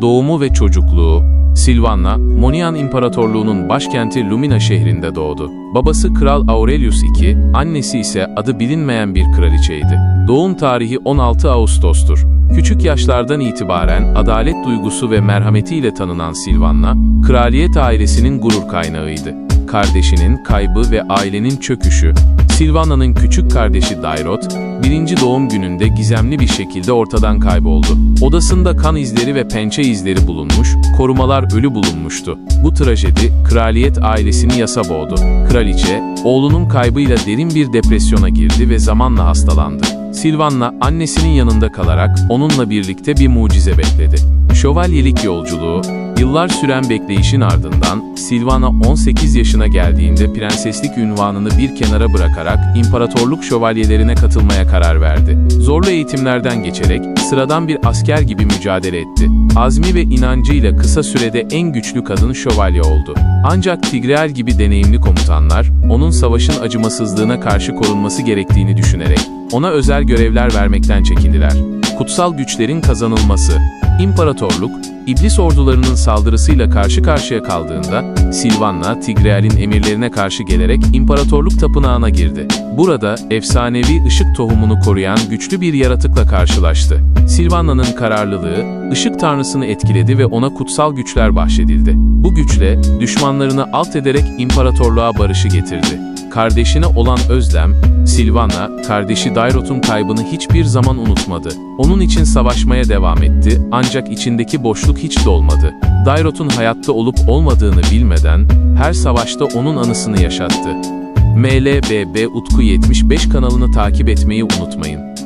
Doğumu ve çocukluğu Silvanna, Monian İmparatorluğu'nun başkenti Lumina şehrinde doğdu. Babası Kral Aurelius II, annesi ise adı bilinmeyen bir kraliçeydi. Doğum tarihi 16 Ağustos'tur. Küçük yaşlardan itibaren adalet duygusu ve merhametiyle tanınan Silvanna, kraliyet ailesinin gurur kaynağıydı. Kardeşinin kaybı ve ailenin çöküşü. Silvanna'nın küçük kardeşi Dairot, birinci doğum gününde gizemli bir şekilde ortadan kayboldu. Odasında kan izleri ve pençe izleri bulunmuş, korumalar ölü bulunmuştu. Bu trajedi, kraliyet ailesini yasa boğdu. Kraliçe, oğlunun kaybıyla derin bir depresyona girdi ve zamanla hastalandı. Silvanna, annesinin yanında kalarak onunla birlikte bir mucize bekledi. Şövalyelik yolculuğu, yıllar süren bekleyişin ardından Silvana 18 yaşına geldiğinde prenseslik ünvanını bir kenara bırakarak imparatorluk şövalyelerine katılmaya karar verdi. Zorlu eğitimlerden geçerek sıradan bir asker gibi mücadele etti. Azmi ve inancıyla kısa sürede en güçlü kadın şövalye oldu. Ancak Tigreal gibi deneyimli komutanlar, onun savaşın acımasızlığına karşı korunması gerektiğini düşünerek ona özel görevler vermekten çekindiler. Kutsal güçlerin kazanılması, İmparatorluk, İblis ordularının saldırısıyla karşı karşıya kaldığında, Silvanna, Tigreal'in emirlerine karşı gelerek İmparatorluk Tapınağı'na girdi. Burada, efsanevi ışık tohumunu koruyan güçlü bir yaratıkla karşılaştı. Silvanna'nın kararlılığı, ışık tanrısını etkiledi ve ona kutsal güçler bahşedildi. Bu güçle, düşmanlarını alt ederek imparatorluğa barışı getirdi. Kardeşine olan özlem, Silvana, kardeşi Dairot'un kaybını hiçbir zaman unutmadı. Onun için savaşmaya devam etti, ancak içindeki boşluk hiç dolmadı. Dairot'un hayatta olup olmadığını bilmeden, her savaşta onun anısını yaşattı. MLBB Utku 75 kanalını takip etmeyi unutmayın.